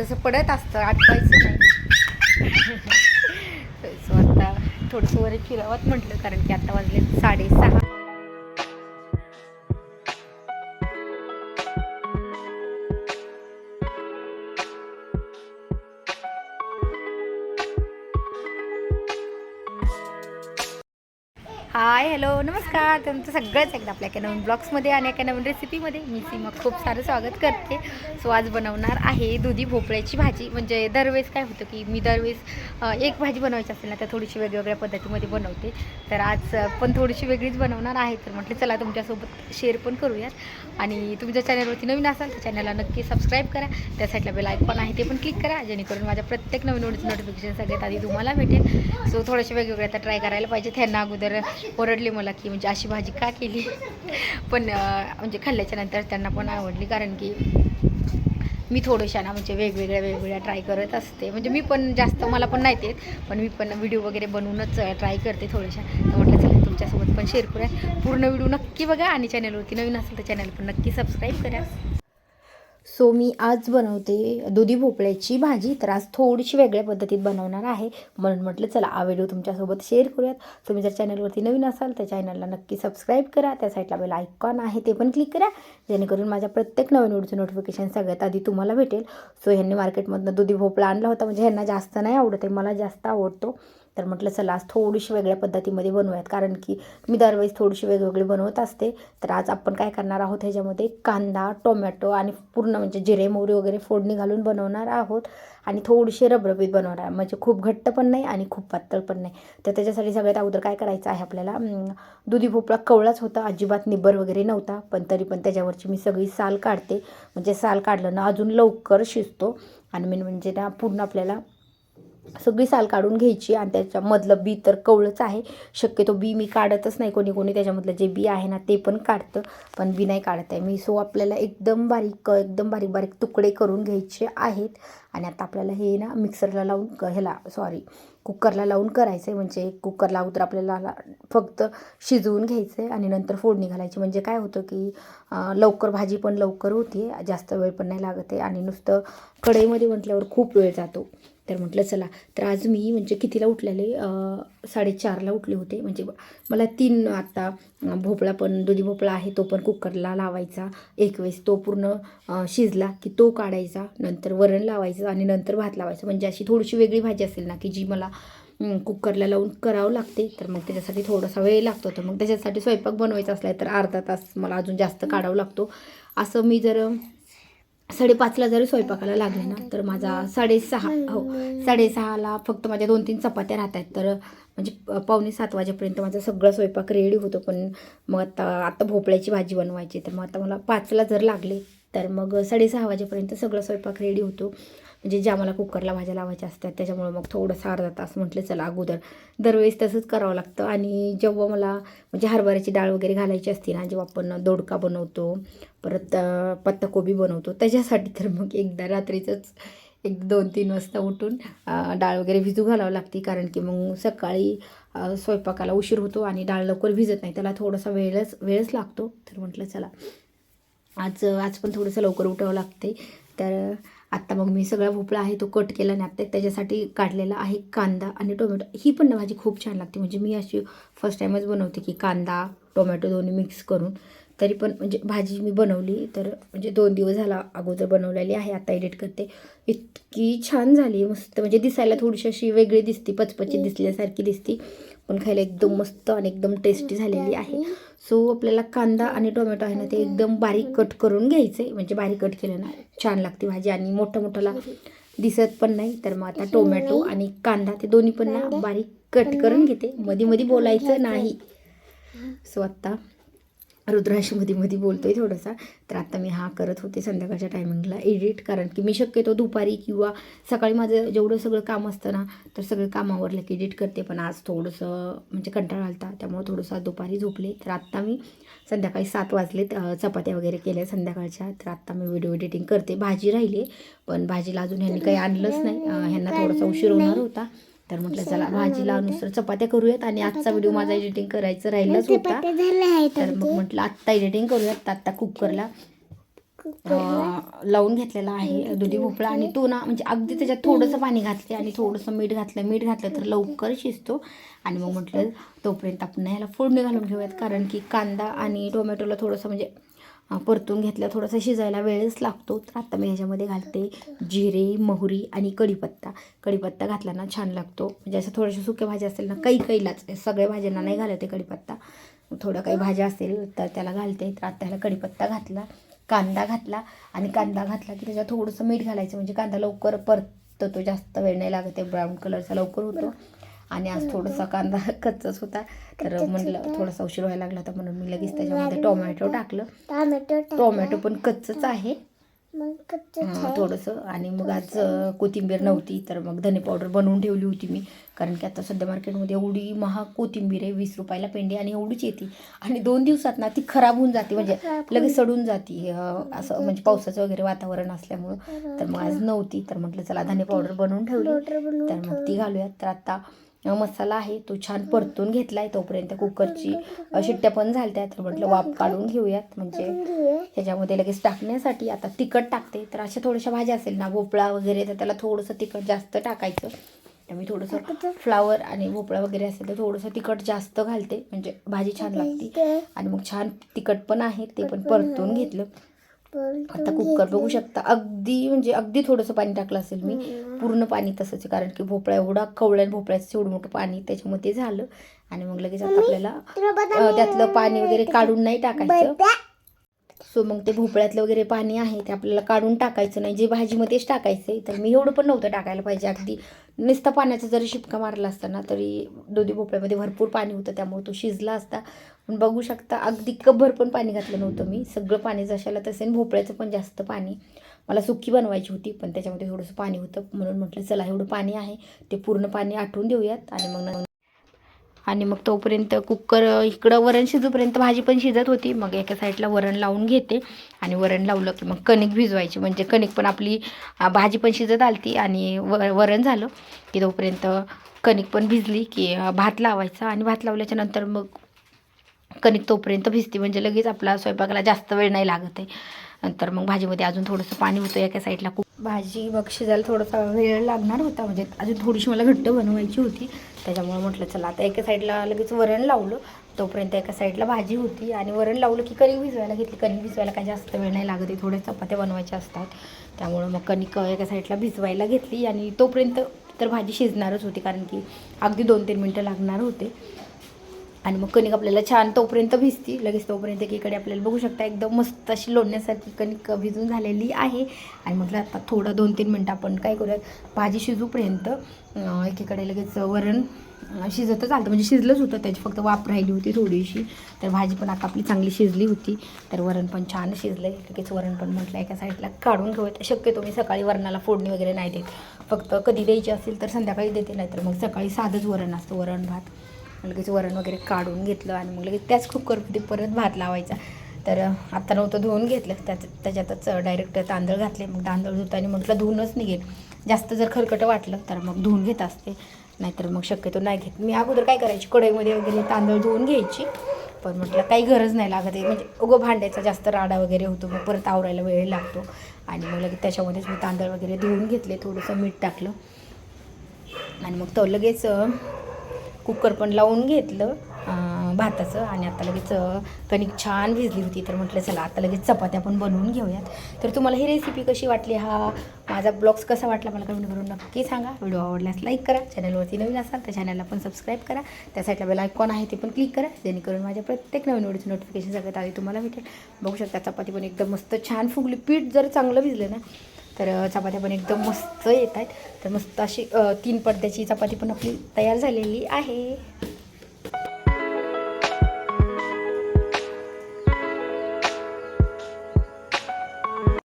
तसं पडत असतं आठवायचं नाही. सो आता थोडंसं वर फिरावत म्हटलं कारण की आता वाजले साडेसहा. हाय हॅलो नमस्कार. तुमचं सगळंच एकदा आपल्या एका नवीन ब्लॉग्समध्ये आणि एका नवीन रेसिपीमध्ये. मी सीमा खूप सारं स्वागत करते. सो आज बनवणार आहे दुधी भोपळ्याची भाजी. म्हणजे दरवेळेस काय होतं की मी दरवेळेस एक भाजी बनवायची असेल ना तर थोडीशी वेगवेगळ्या पद्धतीमध्ये बनवते. तर आज पण थोडीशी वेगळीच बनवणार आहे. तर म्हटलं चला तुमच्यासोबत शेअर पण करूयात. आणि तुमच्या चॅनलवरती नवीन असाल तर चॅनलला नक्की सबस्क्राईब करा. त्यासाठी बेल आयकॉन आहे ते पण क्लिक करा. जेणेकरून माझ्या प्रत्येक नवीन नोटिफिकेशन सगळ्यात आधी तुम्हाला भेटेल. सो थोडेसे वेगवेगळे आता ट्राय करायला पाहिजे त्यांना अगोदर ओरडले मला की म्हणजे अशी भाजी का केली? पण म्हणजे खाल्ल्याच्या नंतर त्यांना पण आवडली कारण की मी थोड्याशा ना म्हणजे वेगवेगळ्या वेगवेगळ्या ट्राय करत असते. म्हणजे मी पण जास्त मला पण नाही येत पण मी पण व्हिडिओ वगैरे बनवूनच ट्राय करते थोड्याशा तर म्हटलं चला तुमच्यासोबत पण शेअर करूया. पूर्ण व्हिडिओ नक्की बघा आणि चॅनलवरती नवीन असेल तर चॅनल पण नक्की सबस्क्राईब करा. सो मी आज बनवते दुधी भोपळ्याची भाजी. तर आज थोडीशी वेगळ्या पद्धतीत बनवणार आहे. म्हणून म्हटलं चला हा व्हिडिओ तुमच्यासोबत शेअर करूयात. तुम्ही जर चॅनलवरती नवीन असाल तर चॅनलला नक्की सबस्क्राईब करा. त्या साईडला बेल आयकॉन आहे ते पण क्लिक करा. जेणेकरून माझ्या प्रत्येक नवीन व्हिडिओचं नोटिफिकेशन सगळ्यात आधी तुम्हाला भेटेल. सो ह्यांनी मार्केटमधनं दुधी भोपळा आणला होता. म्हणजे ह्यांना जास्त नाही आवडत आहे मला जास्त आवडतो. तर म्हटलं चला आज थोडीशी वेगळ्या पद्धतीमध्ये बनवूयात. कारण की मी दरवेळेस थोडीशी वेगवेगळी बनवत असते. तर आज आपण काय करणार आहोत? ह्याच्यामध्ये कांदा टोमॅटो आणि पूर्ण म्हणजे जिरे मोहरी वगैरे फोडणी घालून बनवणार आहोत. आणि थोडीशी रबरबीत बनवणार म्हणजे खूप घट्ट पण नाही आणि खूप पातळ पण नाही. तर त्याच्यासाठी सगळ्यात अगोदर काय करायचं आहे आपल्याला? दुधी भोपळा कवळाच होता. अजिबात निब्बर वगैरे नव्हता. पण तरी पण त्याच्यावरची मी सगळी साल काढते. म्हणजे साल काढलं ना अजून लवकर शिजतो. आणि मेन म्हणजे ना पूर्ण आपल्याला सगळी साल काढून घ्यायची आणि त्याच्यामधलं बी तर कवळंच आहे. शक्यतो बी मी काढतच नाही कोणी कोणी त्याच्यामधलं जे बी आहे ना ते पण काढतं पण बी नाही काढत आहे मी. सो आपल्याला एकदम बारीक एकदम बारीक बारीक तुकडे करून घ्यायचे आहेत. आणि आता आपल्याला हे ना मिक्सरला लावून ह्याला सॉरी कुकरला लावून करायचं आहे म्हणजे कुकरला अगोदर आपल्याला फक्त शिजवून घ्यायचं आहे आणि नंतर फोडणी घालायची. म्हणजे काय होतं की लवकर भाजी पण लवकर होते जास्त वेळ पण नाही लागत आहे. आणि नुसतं कढईमध्ये म्हटल्यावर खूप वेळ जातो. तर म्हटलं चला. तर आज मी म्हणजे कितीला उठलेले? साडेचारला उठले होते. म्हणजे मला तीन आत्ता भोपळा पण दुधी भोपळा आहे तो पण कुकरला लावायचा. एक वेळेस तो पूर्ण शिजला की तो काढायचा. नंतर वरण लावायचं आणि नंतर भात लावायचं. म्हणजे अशी थोडीशी वेगळी भाजी असेल ना की जी मला कुकरला लावून करावं लागते. तर मग त्याच्यासाठी थोडासा वेळ लागतो. तर मग त्याच्यासाठी स्वयंपाक बनवायचा असला तर अर्धा तास मला अजून जास्त काढावं लागतो. असं मी जर साडेपाचला जरी स्वयंपाकाला लागले ना तर माझा साडेसहा हो साडेसहाला फक्त माझ्या दोन तीन चपात्या राहत आहेत. तर म्हणजे पावणे सात वाजेपर्यंत माझा सगळा स्वयंपाक रेडी होतो. पण मग आता आता भोपळ्याची भाजी बनवायची तर मग आता मला पाचला जर लागले तर मग साडेसहा वाजेपर्यंत सगळं स्वयंपाक रेडी होतो. म्हणजे ज्या मला कुकरला भाज्या लावायच्या असतात त्याच्यामुळे मग थोडंसं अर्धा तास म्हटलं चला अगोदर. दरवेळेस तसंच करावं लागतं. आणि जेव्हा मला म्हणजे हरभऱ्याची डाळ वगैरे घालायची असते ना जेव्हा आपण दोडका बनवतो परत पत्ताकोबी बनवतो त्याच्यासाठी तर मग एकदा रात्रीचंच एक दोन तीन वाजता उठून डाळ वगैरे भिजू घालावं लागते. कारण की मग सकाळी स्वयंपाकाला उशीर होतो आणि डाळ लवकर भिजत नाही त्याला थोडासा वेळच वेळच लागतो. तर म्हटलं चला. आज आज पण थोडंसं लवकर उठावं लागते तर आत्ता मग मी सगळा भोपळा आहे तो कट केला आणि आत्ता त्याच्यासाठी काढलेला आहे कांदा आणि टोमॅटो. ही पण ना भाजी खूप छान लागते. म्हणजे मी अशी फर्स्ट टाईमच बनवते की कांदा टोमॅटो दोन्ही मिक्स करून. तरी पण म्हणजे भाजी मी बनवली तर म्हणजे दोन दिवस झाला अगोदर बनवलेली आहे आता एडिट करते. इतकी छान झाली मस्त. म्हणजे दिसायला थोडीशी अशी वेगळी दिसती पचपची दिसल्यासारखी दिसती. पण खायला एकदम मस्त आणि एकदम टेस्टी झालेली आहे. सो आपल्याला कांदा आणि टोमॅटो आहे ना ते एकदम बारीक कट करून घ्यायचे म्हणजे बारीक कट केलं ना छान लागते भाजी. आणि मोठं मोठ्याला दिसत पण नाही तर मग आता टोमॅटो आणि कांदा ते दोन्ही पण ना बारीक कट करून घेते. मध्ये मध्ये बोलायचं नाही. सो आत्ता रुद्राशीमध्ये बोलतो बोलतोय थोडासा. तर आता मी हा करत होते संध्याकाळच्या टायमिंगला एडिट कारण की मी शक्यतो दुपारी किंवा सकाळी माझं जेवढं सगळं काम असतं ना तर सगळं कामावरलं की एडिट करते. पण आज थोडंसं म्हणजे कंटाळा आलता त्यामुळे थोडंसं दुपारी झोपले. तर आत्ता मी संध्याकाळी सात वाजलेत चपात्या वगैरे केल्या संध्याकाळच्या. तर आत्ता मी व्हिडिओ एडिटिंग करते. भाजी राहिली पण भाजीला अजून ह्यांनी काही आणलंच नाही. ह्यांना थोडासा उशीर होणार होता. तर म्हटलं चला भाजीला नुसतं चपात्या करूयात आणि आजचा व्हिडिओ माझा एडिटिंग करायचं राहिलाच होता. तर मग म्हटलं आत्ता एडिटिंग करूयात आत्ता कुकरला. लावून घेतलेला आहे दुधी भोपळा आणि तो ना म्हणजे अगदी त्याच्यात थोडंसं पाणी घातले आणि थोडंसं मीठ घातलं मीठ घातलं तर लवकर शिजतो. आणि मग म्हटलं तोपर्यंत आपण ह्याला फोडणी घालून घेऊयात. कारण की कांदा आणि टोमॅटोला थोडंसं म्हणजे परतून घेतलं थोडंसं शिजायला वेळच लागतो. तर आता मी ह्याच्यामध्ये घालते जिरे मोहरी आणि कढीपत्ता. कढीपत्ता घातला ना छान लागतो. म्हणजे असं थोड्याशा सुक्या भाज्या असतील ना काही काहीलाच. सगळ्या भाज्यांना नाही घालते कढीपत्ता. थोडं काही भाज्या असेल तर त्याला घालते. तर आता ह्याला कढीपत्ता घातला कांदा घातला आणि कांदा घातला की त्याच्यात थोडंसं मीठ घालायचं. म्हणजे कांदा लवकर परततो जास्त वेळ नाही लागत आहे ब्राऊन कलरचा लवकर होतो. आणि आज थोडासा कांदा कच्चाच होता. तर म्हटलं थोडासा उशीर व्हायला लागला तर म्हणून मी लगेच त्याच्यामध्ये टोमॅटो टाकलं. टोमॅटो टोमॅटो पण कच्चच आहे. थोडंसं. आणि मग आज कोथिंबीर नव्हती तर मग धने पावडर बनवून ठेवली होती मी. कारण की आता सध्या मार्केटमध्ये एवढी महाग कोथिंबीर आहे वीस रुपयाला पेंडी आणि एवढीच येते. आणि दोन दिवसात ना ती खराब होऊन जाते. म्हणजे लगेच सडून जाते. असं म्हणजे पावसाचं वगैरे वातावरण असल्यामुळं. तर मग आज नव्हती. तर म्हटलं चला धने पावडर बनवून ठेवली. तर मग ती घालूयात. तर आता मसाला आहे तो छान परतून घेतलाय तोपर्यंत कुकरची शिट्ट्या पण झाल्या तर म्हटलं वाफ काढून घेऊयात. म्हणजे घेऊया. ह्याच्यामध्ये लगेच टाकण्यासाठी आता तिखट टाकते. तर अशा थोड्याशा भाज्या असेल ना भोपळा वगैरे तर त्याला थोडंसं तिखट जास्त टाकायचं. तर मी थोडंसं फ्लावर आणि भोपळा वगैरे असेल तर थोडंसं तिखट जास्त घालते. म्हणजे भाजी छान लागते. आणि मग छान तिखट पण आहे ते पण परतून घेतलं. आता कुकर बघू शकता. अगदी म्हणजे अगदी थोडंसं पाणी टाकलं असेल मी. पूर्ण पाणी तसंच आहे. कारण की भोपळा एवढा कवळ्या भोपळ्याचं एवढं मोठं पाणी त्याच्यामध्ये झालं. आणि मग लगेच आता आपल्याला त्यातलं पाणी वगैरे काढून नाही टाकायचं. सो मग ते भोपळ्यातलं वगैरे पाणी आहे ते आपल्याला काढून टाकायचं नाही. जे भाजीमध्येच टाकायचं आहे तर मी एवढं पण नव्हतं टाकायला पाहिजे. अगदी नुसता पाण्याचा जरी शिपका मारला असता ना तरी दुधी भोपळ्यामध्ये भरपूर पाणी होतं त्यामुळे तो शिजला असता. पण बघू शकता अगदी कभर पण पाणी घातलं नव्हतं मी. सगळं पाणी जशाला तसे भोपळ्याचं पण जास्त पाणी. मला सुकी बनवायची होती पण त्याच्यामध्ये थोडंसं पाणी होतं. म्हणून म्हटलं चला एवढं पाणी आहे ते पूर्ण पाणी आठवून देऊयात आणि मग आणि मग तोपर्यंत कुकर इकडं वरण शिजूपर्यंत भाजी पण शिजत होती. मग एका साईडला वरण लावून घेते आणि वरण लावलं की मग कणिक भिजवायची. म्हणजे कणिक पण आपली भाजी पण शिजत आलती आणि व वरण झालं की तोपर्यंत कणिक पण भिजली की भात लावायचा. आणि भात लावल्याच्या नंतर मग कणिक तोपर्यंत भिजते. म्हणजे लगेच आपला स्वयंपाकाला जास्त वेळ नाही लागत आहे. नंतर मग भाजीमध्ये अजून थोडंसं पाणी होतं. एका साईडला खूप भाजी मग शिजायला थोडासा वेळ लागणार होता. म्हणजे अजून थोडीशी मला घट्ट बनवायची होती. त्याच्यामुळे म्हटलं चला आता एका साईडला लगेच वरण लावलं. तोपर्यंत एका साईडला भाजी होती आणि वरण लावलं की कणिक भिजवायला घेतली. कणिक भिजवायला काय जास्त वेळ नाही लागत आहे थोड्या चपात्या बनवायच्या असतात. त्यामुळं मग कणिक एका साईडला भिजवायला घेतली आणि तोपर्यंत तर भाजी शिजणारच होती कारण की अगदी दोन तीन मिनटं लागणार होते. आणि मग कणिक आपल्याला छान तोपर्यंत भिजती. लगेच तोपर्यंत एकीकडे आपल्याला बघू शकता एकदम मस्त अशी लोणण्यासारखी कणिक भिजून झालेली आहे. आणि म्हटलं आता थोडं दोन तीन मिनटं आपण काय करूयात? भाजी शिजूपर्यंत एकीकडे लगेच वरण शिजतच आलं म्हणजे शिजलंच होतं त्याची फक्त वाप राहिली होती थोडीशी. तर भाजी पण आता आपली चांगली शिजली होती. तर वरण पण छान शिजलं लगेच वरण पण म्हटलं एका साईडला काढून घेऊयात. शक्यतो मी सकाळी वरणाला फोडणी वगैरे नाही देत. फक्त कधी द्यायची असेल तर संध्याकाळी देते नाही तर मग सकाळी साधंच वरण असतं वरण भात. लगेच वरण वगैरे काढून घेतलं आणि मग लगेच त्याच कुकरमध्ये परत भात लावायचा. तर आत्ता नव्हतं धुवून घेतलं. त्याच त्याच्यातच डायरेक्ट तांदळ घातले. मग तांदळ धुताना म्हटलं धुवूनच निघेल. जास्त जर खरकटं वाटलं तर मग धुवून घेत असते. नाहीतर मग शक्यतो नाही घेत. मी अगोदर काय करायची कढईमध्ये वगैरे तांदळ धुवून घ्यायची. पण म्हटलं काही गरज नाही लागत आहे. म्हणजे उगं भांड्याचा जास्त राडा वगैरे होतो मग परत आवरायला वेळ लागतो. आणि मग लगेच त्याच्यामध्येच मी तांदळ वगैरे धुवून घेतले थोडंसं मीठ टाकलं. आणि मग तो लगेच कुकर पण लावून घेतलं भाताचं आणि आता लगेच कणिक छान भिजली होती. तर म्हटलं चला आता लगेच चपात्या पण बनवून घेऊयात. तर तुम्हाला ही रेसिपी कशी वाटली? हा माझा ब्लॉग्स कसा वाटला मला कमेंट करून नक्की सांगा. व्हिडिओ आवडल्यास लाईक करा. चॅनलवरती नवीन असाल तर चॅनलला पण सबस्क्राईब करा. त्या साईडला बेल आयकॉन आहे ते पण क्लिक करा. जेणेकरून माझ्या प्रत्येक नवीन व्हिडिओचं नोटिफिकेशन सगळ्यात आधी तुम्हाला भेटेल. बघू शकता चपाती पण एकदम मस्त छान फुगली. पीठ जर चांगलं भिजलं ना तर चपात्या पण एकदम मस्त येत आहेत तर मस्त अशी तीन पडद्याची चपाती पण आपली तयार झालेली आहे.